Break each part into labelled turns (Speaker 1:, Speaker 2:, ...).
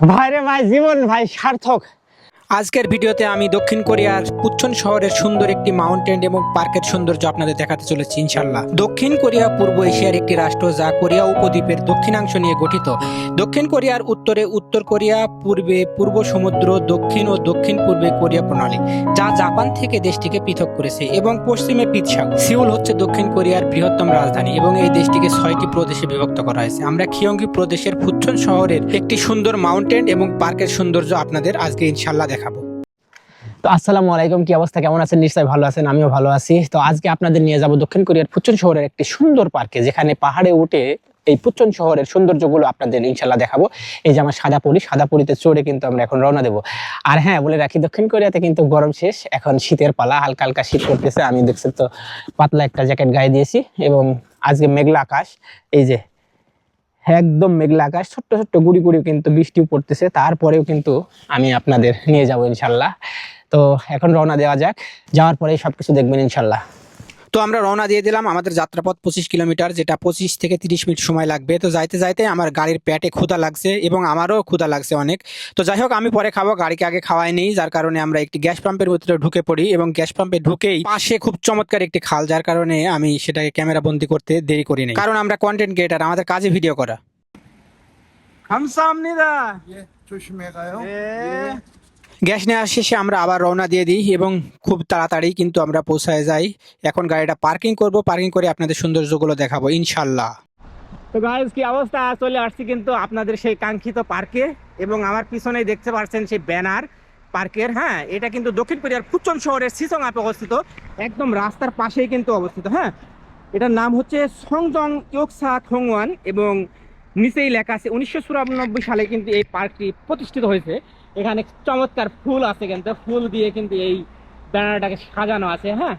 Speaker 1: ভাইরে ভাই জীবন ভাই সার্থক।
Speaker 2: আজকের ভিডিওতে আমি দক্ষিণ কোরিয়ার পুচ্ছন শহরের সুন্দর একটি মাউন্টেন এবং পার্কের সৌন্দর্য আপনাদের দেখাতে চলেছি ইনশাল্লাহ দক্ষিণ কোরিয়া, পূর্ব এশিয়ার একটি রাষ্ট্র যা কোরিয়া উপদ্বীপের দক্ষিণাংশ নিয়ে গঠিত। দক্ষিণ কোরিয়ার উত্তরে উত্তর কোরিয়া, পূর্বে পূর্ব সমুদ্র, দক্ষিণ ও দক্ষিণ পূর্বে কোরিয়া প্রণালী, যা জাপান থেকে দেশটিকে পৃথক করেছে এবং পশ্চিমে পিৎসাগর সিউল হচ্ছে দক্ষিণ কোরিয়ার বৃহত্তম রাজধানী এবং এই দেশটিকে ছয়টি প্রদেশে বিভক্ত করা হয়েছে। আমরা খিয়ঙ্গি প্রদেশের ফুচ্ছন শহরের একটি সুন্দর মাউন্টেন এবং পার্কের সৌন্দর্য আপনাদের আজকে ইনশাল্লাহ দেখাবো।
Speaker 1: তো আসসালামু আলাইকুম, কি অবস্থা? কেমন আছেন? নিশ্চয়ই ভালো আছেন, আমিও ভালো আছি। তো আজকে আপনাদের নিয়ে যাব দক্ষিণ কোরিয়ার পুচন শহরের একটি সুন্দর পার্কে, যেখানে পাহাড়ে উঠে এই পুচন শহরের সৌন্দর্যগুলো আপনাদের ইনশাল্লাহ দেখাবো। এই যে আমার সাদা পরি, সাদা পরিতে চড়ে কিন্তু আমরা এখন রওনা দেবো। আর হ্যাঁ বলে রাখি, দক্ষিণ কোরিয়াতে কিন্তু গরম শেষ, এখন শীতের পালা, হালকা হালকা শীত করতেছে আমি দেখছি তো, পাতলা একটা জ্যাকেট গায়ে দিয়েছি, এবং আজকে মেঘলা আকাশ, এই যে একদম মেঘলা আকাশ, ছোট্ট ছোট্ট গুড়ি গুড়ি কিন্তু বৃষ্টিও পড়তেছে। তারপরেও কিন্তু আমি আপনাদের নিয়ে যাব ইনশাল্লাহ। তো এখন রওনা দেওয়া যাক। যাওয়ার পরেই সবকিছু দেখবেন ইনশাল্লাহ।
Speaker 2: তো আমরা রওনা দিয়ে দিলাম আমাদের যাত্রাপথ পঁচিশ কিলোমিটার যেটা পঁচিশ থেকে তিরিশ মিনিট সময় লাগবে। তো যাইতে যাইতে আমার গাড়ির প্যাটে ক্ষুদা লাগছে এবং আমারও ক্ষুদা লাগছে অনেক। তো যাই হোক আমি পরে খাব গাড়িকে আগে খাওয়াই নেই যার কারণে আমরা একটি গ্যাস পাম্পের ভিতরে ঢুকে পড়ি এবং গ্যাস পাম্পে ঢুকেই পাশে খুব চমৎকার একটি খাল যার কারণে আমি সেটাকে ক্যামেরা বন্দি করতে দেরি করি নাই। কারণ আমরা কন্টেন্ট ক্রিয়েটার আমাদের কাজে ভিডিও করা। গ্যাস নেওয়ার শেষে আমরা আবার রওনা দিয়ে দিই এবং খুব তাড়াতাড়ি কিন্তু আমরা পৌঁছায় যাই। এখন গাড়িটা পার্কিং করব পার্কিং করে আপনাদের সৌন্দর্যগুলো দেখাবো ইনশাল্লাহ
Speaker 1: তো গাইজ কি অবস্থা? চলে আসছি কিন্তু আপনাদের সেই কাঙ্ক্ষিত পার্কে এবং আমার পিছনেই দেখতে পাচ্ছেন সেই ব্যানার পার্কের হ্যাঁ? এটা কিন্তু দক্ষিণ কোরিয়ার ফুচন শহরের সিসং আপে অবস্থিত, একদম রাস্তার পাশেই কিন্তু অবস্থিত হ্যাঁ? এটার নাম হচ্ছে সংজং ইয়োকসা খংওয়ান এবং নিচেই লেখা আছে, উনিশশো চুরানব্বই সালে কিন্তু এই পার্কটি প্রতিষ্ঠিত হয়েছে। এখানে চমৎকার ফুল আছে কিন্তু, ফুল দিয়ে কিন্তু এই ব্যানারটাকে সাজানো আছে হ্যাঁ?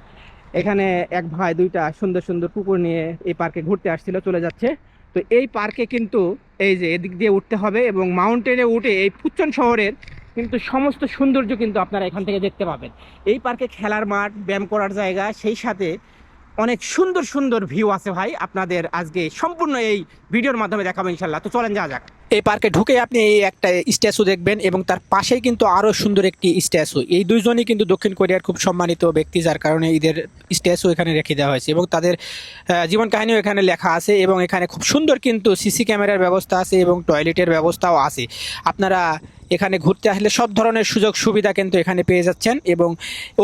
Speaker 1: এখানে এক ভাই দুইটা সুন্দর সুন্দর কুকুর নিয়ে এই পার্কে ঘুরতে আসছিল, চলে যাচ্ছে। তো এই পার্কে কিন্তু এই যে এদিক দিয়ে উঠতে হবে এবং মাউন্টেনে উঠে এই ফুচ্চন শহরের কিন্তু সমস্ত সৌন্দর্য কিন্তু আপনারা এখান থেকে দেখতে পাবেন। এই পার্কে খেলার মাঠ, ব্যায়াম করার জায়গা, সেই সাথে অনেক সুন্দর সুন্দর ভিউ আছে ভাই। আপনাদের আজকে সম্পূর্ণ এই ভিডিওর মাধ্যমে দেখাবো ইনশাল্লাহ তো চলেন যাওয়া যাক।
Speaker 2: এই পার্কে ঢুকে আপনি এই একটা স্ট্যাচু দেখবেন এবং তার পাশেই কিন্তু আরও সুন্দর একটি স্ট্যাচু। এই দুইজনই কিন্তু দক্ষিণ কোরিয়ার খুব সম্মানিত ব্যক্তি, যার কারণে এদের স্ট্যাচু এখানে রেখে দেওয়া হয়েছে এবং তাদের জীবন কাহিনীও এখানে লেখা আছে এবং এখানে খুব সুন্দর কিন্তু সিসি ক্যামেরার ব্যবস্থা আছে এবং টয়লেটের ব্যবস্থাও আছে। আপনারা এখানে ঘুরতে আসলে সব ধরনের সুযোগ সুবিধা কিন্তু এখানে পেয়ে যাচ্ছেন এবং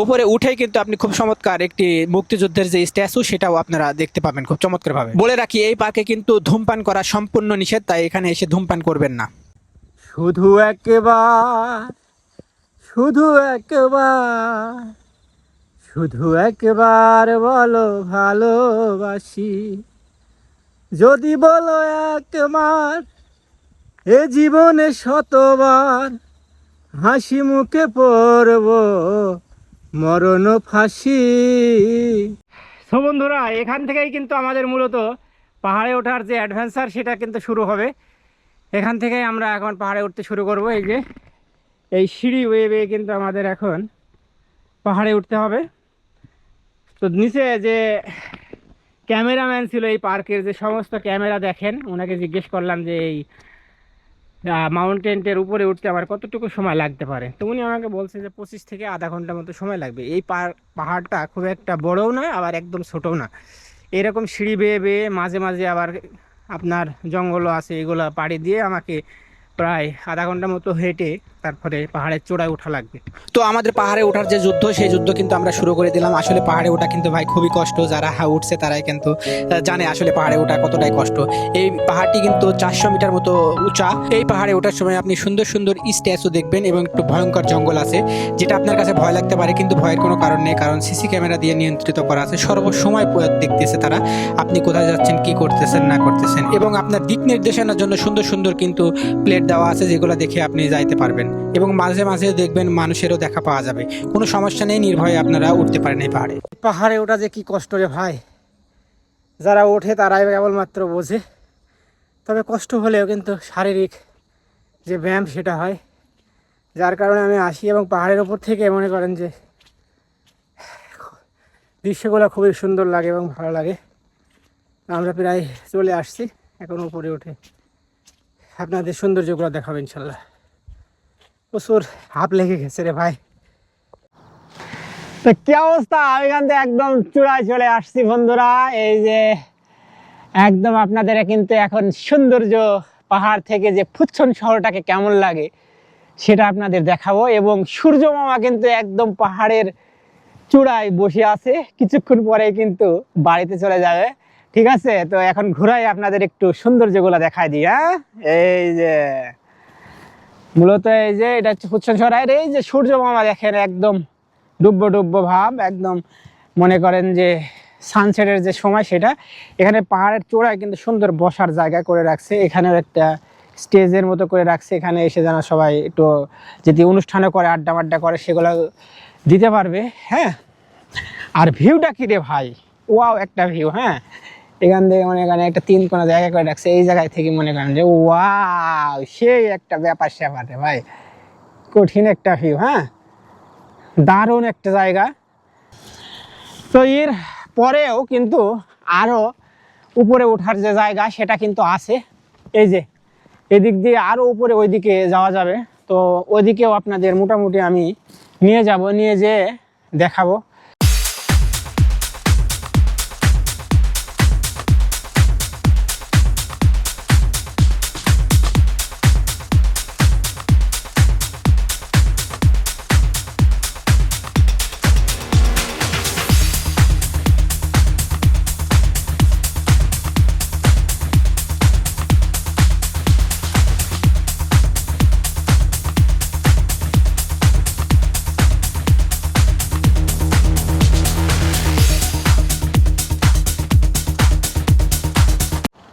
Speaker 2: উপরে উঠেই কিন্তু আপনি খুব চমৎকার একটি মুক্তিযুদ্ধের যে স্ট্যাচু সেটাও আপনারা দেখতে পাবেন খুব চমৎকারভাবে। বলে রাখি, এই পার্কে কিন্তু ধূমপান করা সম্পূর্ণ নিষেধ, তাই এখানে এসে ধূমপান করবেন না।
Speaker 1: শুধু একবার শুধু একবার শুধু একবার বলো ভালোবাসি। যদি বলো একবার এ জীবনে শতবার হাসি মুখে পড়ব, মরণ ফাঁসি। তো বন্ধুরা, এখান থেকেই কিন্তু আমাদের মূলত পাহাড়ে ওঠার যে অ্যাডভেঞ্চার সেটা কিন্তু শুরু হবে। এখান থেকে আমরা এখন পাহাড়ে উঠতে শুরু করব। এই যে, এই সিঁড়ি বেয়ে বেয়ে কিন্তু আমাদের এখন পাহাড়ে উঠতে হবে। তো নিচে যে ক্যামেরাম্যান ছিল এই পার্কের, যে সমস্ত ক্যামেরা দেখেন, ওনাকে জিজ্ঞেস করলাম যে এই মাউন্টেনটের উপরে উঠতে আমার কতটুকু সময় লাগতে পারে? তো উনি আমাকে বলছে যে পঁচিশ থেকে আধা ঘণ্টা মতো সময় লাগবে। এই পাহাড়টা খুব একটা বড়ও না আবার একদম ছোটও না। এরকম সিঁড়ি বেয়ে বেয়ে মাঝে মাঝে আবার আপনার জঙ্গলও আছে, এগুলো পাড়ি দিয়ে আমাকে প্রায় আধা ঘণ্টা মতো হেঁটে তারপরে পাহাড়ের চূড়ায় ওঠা লাগবে।
Speaker 2: তো আমাদের পাহাড়ে ওঠার যে যুদ্ধ, সেই যুদ্ধ কিন্তু আমরা শুরু করে দিলাম। আসলে পাহাড়ে ওঠা কিন্তু ভাই খুবই কষ্ট। যারা হা, উঠছে তারাই কিন্তু জানে আসলে পাহাড়ে ওঠা কতটাই কষ্ট। এই পাহাড়টি কিন্তু চারশো মিটার মতো উঁচা। এই পাহাড়ে ওঠার সময় আপনি সুন্দর সুন্দর স্ট্যাচু দেখবেন এবং একটু ভয়ঙ্কর জঙ্গল আছে, যেটা আপনার কাছে ভয় লাগতে পারে, কিন্তু ভয়ের কোনো কারণ নেই, কারণ সিসি ক্যামেরা দিয়ে নিয়ন্ত্রিত করা আছে। সর্বসময় দেখতেছে তারা, আপনি কোথায় যাচ্ছেন, কি করতেছেন, না করতেছেন। এবং আপনার দিক নির্দেশনার জন্য সুন্দর সুন্দর কিন্তু প্লেট দেওয়া আছে, যেগুলো দেখে আপনি যাইতে পারবেন। এবং মাঝে মাঝে দেখবেন মানুষেরও দেখা পাওয়া যাবে। কোনো সমস্যা নেই, নির্ভয়ে আপনারা উঠতে পারেন এই পাহাড়ে।
Speaker 1: পাহাড়ে ওঠা যে কি কষ্ট রে ভাই। যারা ওঠে তারাই কেবলমাত্র বোঝে। তবে কষ্ট হলেও কিন্তু শারীরিক যে ব্যায়াম সেটা হয়। যার কারণে আমি আসি এবং পাহাড়ের ওপর থেকে মনে করেন যে দৃশ্যগুলো খুবই সুন্দর লাগে এবং ভালো লাগে। আমরা প্রায় চলে আসছি, এখন উপরে উঠে। আপনাদের সৌন্দর্যগুলো দেখাবো ইনশাল্লাহ। প্রচুর হাফ লেগে গেছে রে ভাই। তো কি অবস্থা? এখান থেকে একদম চূড়ায় চলে আসছি বন্ধুরা। এই যে একদম আপনাদের কিন্তু এখন সৌন্দর্য পাহাড় থেকে যে ফুচ্ছন শহরটাকে কেমন লাগে সেটা আপনাদের দেখাবো এবং সূর্য মামা কিন্তু একদম পাহাড়ের চূড়ায় বসে আছে। কিছুক্ষণ পরে কিন্তু বাড়িতে চলে যাবে। ঠিক আছে? তো এখন ঘুরাই আপনাদের একটু সৌন্দর্যগুলো দেখাই দিই হ্যাঁ? এই যে মূলত এই যে, এটা হচ্ছে ফুচ্ছন শহরের এই যে সূর্য মামা দেখেন, একদম ডুব্বো ডুব্বো ভাব, একদম মনে করেন যে সানসেটের যে সময় সেটা, এখানে পাহাড়ের চূড়ায় কিন্তু সুন্দর বসার জায়গা করে রাখছে। এখানেও একটা স্টেজের মতো করে রাখছে। এখানে এসে যেন সবাই একটু যদি অনুষ্ঠানও করে, আড্ডা মাড্ডা করে, সেগুলো দিতে পারবে হ্যাঁ? আর ভিউটা কি রে ভাই? ওয়াও, একটা ভিউ হ্যাঁ? এখান থেকে মনে করেন একটা তিন কোনো জায়গা করে রাখছে, এই জায়গায় থেকে মনে করেন যে, ওয়াও, সেই একটা ব্যাপার স্যাপার ভাই। কঠিন একটা ভিউ হ্যাঁ? দারুণ একটা জায়গা। তো এর পরেও কিন্তু আরও উপরে ওঠার যে জায়গা, সেটা কিন্তু আছে। এই যে, এদিক দিয়ে আরও উপরে ওইদিকে যাওয়া যাবে। তো ওইদিকেও আপনাদের মোটামুটি আমি নিয়ে যাব, নিয়ে যেয়ে দেখাবো।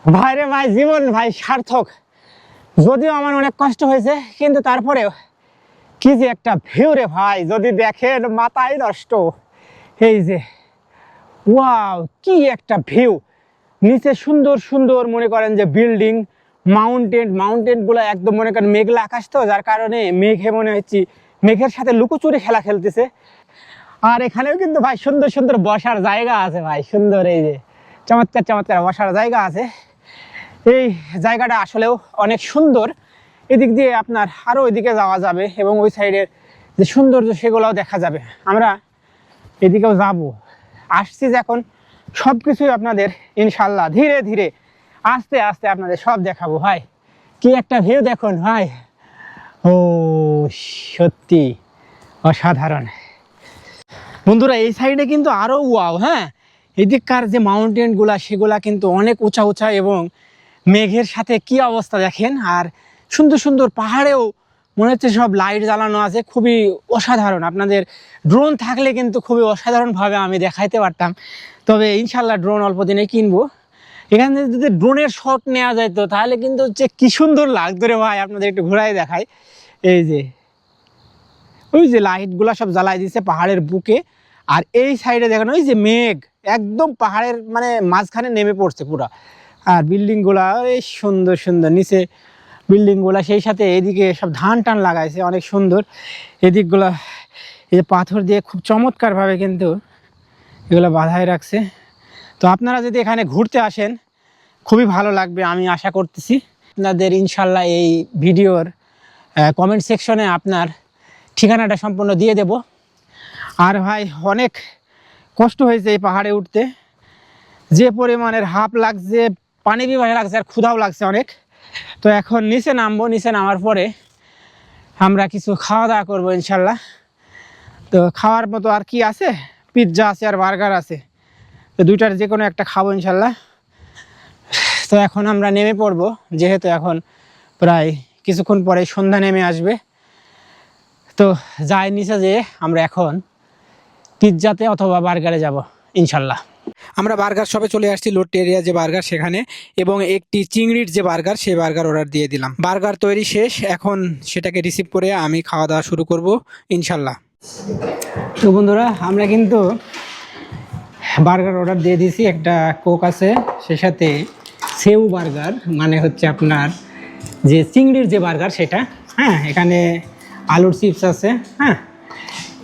Speaker 1: ভাই রে ভাই, জীবন ভাই সার্থক। যদিও আমার অনেক কষ্ট হয়েছে, কিন্তু তারপরেও কি যে একটা ভিউ রে ভাই, যদি দেখেন মাথায় নষ্ট। এই যে ওয়াও কি একটা ভিউ নিচে সুন্দর সুন্দর মনে করেন যে বিল্ডিং মাউন্টেন মাউন্টেনগুলো একদম মনে করেন মেঘলা আকাশ তো, যার কারণে মেঘে মনে হচ্ছে মেঘের সাথে লুকোচুরি খেলা খেলতেছে। আর এখানেও কিন্তু ভাই সুন্দর সুন্দর বসার জায়গা আছে ভাই, সুন্দর এই যে, চমৎকার চমৎকার বসার জায়গা আছে। এই জায়গাটা আসলেও অনেক সুন্দর। এদিক দিয়ে আপনার আরও ওইদিকে যাওয়া যাবে এবং ওই সাইডের যে সৌন্দর্য সেগুলোও দেখা যাবে। আমরা এদিকেও যাব। আসছি যখন সব কিছুই আপনাদের ইনশাল্লাহ ধীরে ধীরে, আস্তে আস্তে আপনাদের সব দেখাবো। ভাই, কি একটা ভিউ দেখুন, ভাই। ও, সত্যি, অসাধারণ। বন্ধুরা, এই সাইডে কিন্তু আরও ওয়াও হ্যাঁ? এদিককার যে মাউন্টেনগুলা সেগুলা কিন্তু অনেক উঁচা উঁচা এবং মেঘের সাথে কি অবস্থা দেখেন? আর সুন্দর সুন্দর পাহাড়েও মনে হচ্ছে সব লাইট জ্বালানো আছে, খুবই অসাধারণ। আপনাদের ড্রোন থাকলে কিন্তু খুবই অসাধারণভাবে আমি দেখাইতে পারতাম। তবে ইনশাল্লাহ ড্রোন অল্প দিনে কিনবো। এখানে যদি ড্রোনের শট নেওয়া যায় তো তাহলে কিন্তু হচ্ছে কি সুন্দর লাগতো রে ভাই, আপনাদের একটু ঘোরাই দেখাই। এই যে, ওই যে লাইটগুলো সব জ্বালাই দিচ্ছে পাহাড়ের বুকে। আর এই সাইডে দেখেন, ওই যে মেঘ, একদম পাহাড়ের মানে মাঝখানে নেমে পড়ছে পুরো। আর বিল্ডিংগুলা এই সুন্দর সুন্দর নিচে বিল্ডিংগুলা, সেই সাথে এদিকে সব ধান টান লাগাইছে, অনেক সুন্দর। এদিকগুলা এই যে পাথর দিয়ে খুব চমৎকারভাবে কিন্তু এগুলো বাধায় রাখছে। তো আপনারা যদি এখানে ঘুরতে আসেন, খুবই ভালো লাগবে, আমি আশা করতেছি। আপনাদের ইনশাল্লাহ এই ভিডিওর কমেন্ট সেকশনে আপনার ঠিকানাটা সম্পূর্ণ দিয়ে দেব। আর ভাই, অনেক কষ্ট হয়েছে এই পাহাড়ে উঠতে। যে পরিমাণের হাফ লাগছে পানি বিবাহে লাগছে আর ক্ষুধাও লাগছে অনেক। তো এখন নিচে নামবো, নিচে নামার পরে আমরা কিছু খাওয়া দাওয়া করব ইনশাল্লাহ। তো খাওয়ার মতো আর কি আছে? পিৎজা আছে আর বার্গার আছে। তো দুইটার যে কোনো একটা খাব ইনশাল্লাহ। তো এখন আমরা নেমে পড়ব, যেহেতু এখন প্রায় কিছুক্ষণ পরে সন্ধ্যা নেমে আসবে। তো যাই নিচে যেয়ে আমরা এখন পিৎজাতে অথবা বার্গারে যাব ইনশাল্লাহ।
Speaker 2: আমরা বার্গার শপে চলে আসছি লোড এরিয়া যে বার্গার সেখানে এবং একটি চিংড়ির যে বার্গার, সেই বার্গার অর্ডার দিয়ে দিলাম। বার্গার তৈরি শেষ, এখন সেটাকে রিসিভ করে আমি খাওয়া দাওয়া শুরু করব, ইনশাল্লাহ।
Speaker 1: তো বন্ধুরা, আমরা কিন্তু বার্গার অর্ডার দিয়ে দিয়েছি, একটা কোক আছে, সে সাথে সেউ বার্গার মানে হচ্ছে আপনার যে চিংড়ির যে বার্গার সেটা হ্যাঁ এখানে আলুর চিপস আছে হ্যাঁ।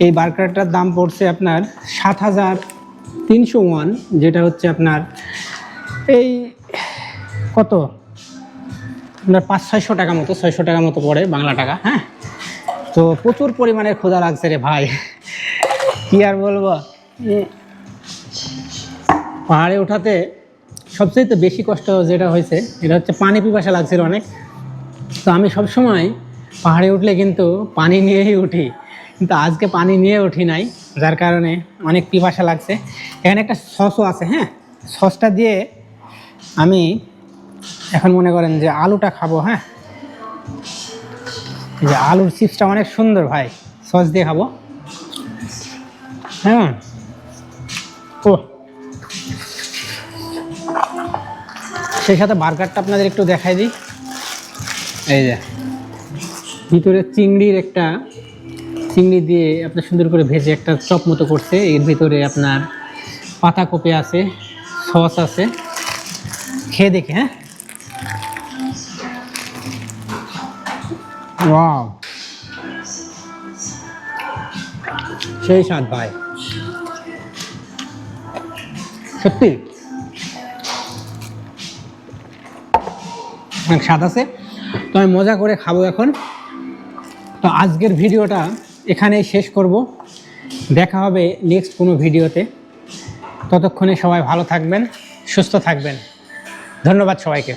Speaker 1: এই বার্গারটার দাম পড়ছে আপনার সাত হাজার তিনশো ওয়ান, যেটা হচ্ছে আপনার এই কত? আপনার পাঁচ, ছয়শো টাকা মতো, ছয়শো টাকা মতো পড়ে বাংলা টাকা হ্যাঁ? তো প্রচুর পরিমাণে ক্ষুধা লাগছে রে ভাই। কি আর বলব? পাহাড়ে ওঠাতে সবচেয়ে তো বেশি কষ্ট যেটা হয়েছে, এটা হচ্ছে পানি পিপাসা লাগছিল অনেক। তো আমি সব সময় পাহাড়ে উঠলে কিন্তু পানি নিয়েই উঠি। কিন্তু আজকে পানি নিয়ে উঠি নাই। যার কারণে অনেক পিপাসা লাগছে। এখানে একটা সসও আছে হ্যাঁ? সসটা দিয়ে আমি এখন মনে করেন যে আলুটা খাব হ্যাঁ? যে আলুর চিপসটা অনেক সুন্দর ভাই, সস দিয়ে খাব। হ্যাঁ ও। সেই সাথে বার্গারটা আপনাদের একটু দেখাই দিই। এই যে, ভিতরে চিংড়ির একটা চিংড়ি দিয়ে আপনার সুন্দর করে ভেজে একটা চপ মতো করছে। এর ভিতরে আপনার পাতা পাতাকপি আছে, সস আছে। খেয়ে দেখে হ্যাঁ? সেই স্বাদ ভাই। সত্যি? অনেক স্বাদ আছে। তো আমি মজা করে খাব এখন। তো আজকের ভিডিওটা এখানেই শেষ করব। দেখা হবে নেক্সট কোনো ভিডিওতে। ততক্ষণে সবাই ভালো থাকবেন, সুস্থ থাকবেন। ধন্যবাদ সবাইকে।